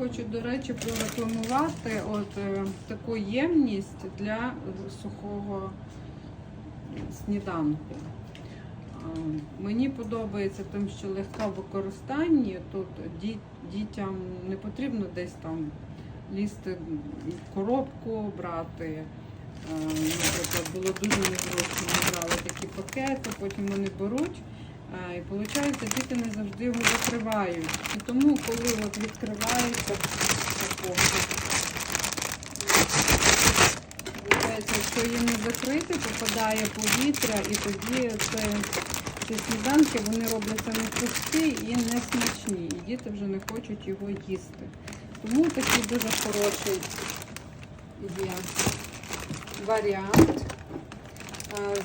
хочу, до речі, прорекламувати от е, таку ємність для е, сухого сніданку. Мені подобається тим, що легка в використанні. Тут ді- дітям не потрібно десь там лізти в коробку, брати. А, Наприклад, було дуже незручно. Ми брали такі пакети, потім вони беруть. І виходить, діти не завжди його закривають. І тому, коли от відкривається виходить, якщо її не закрити, попадає повітря, і тоді це, ці сніданки вони робляться не пусті і не смачні. І діти вже не хочуть його їсти. Тому такий дуже хороший є варіант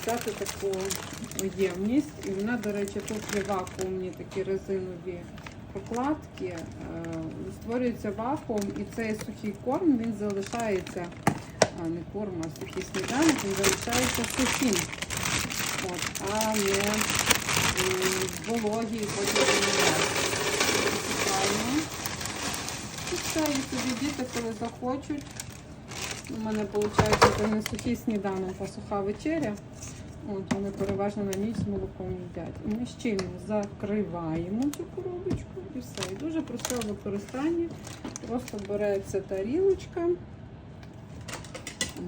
взяти таку ємність. І вона, до речі, тут є вакуумні такі резинові прокладки. Е, Створюється вакуум і цей сухий корм він залишається, а не корм, а сухий сніданок, він залишається сухим. От, а не м, вологий, потім вимивається. І все, діти, коли захочуть. У мене виходить не сухий сніданок, а суха вечеря. От вони переважно на ніч з молоком їдять. І ми щільно закриваємо цю коробочку і все. І дуже просте в використанні. Просто береться тарілочка.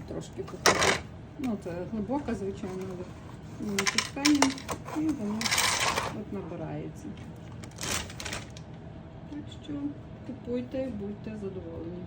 Трошки покажу. Ну, це глибока, звичайно, але натискаємо і воно от набирається. Так що купуйте, будьте задоволені.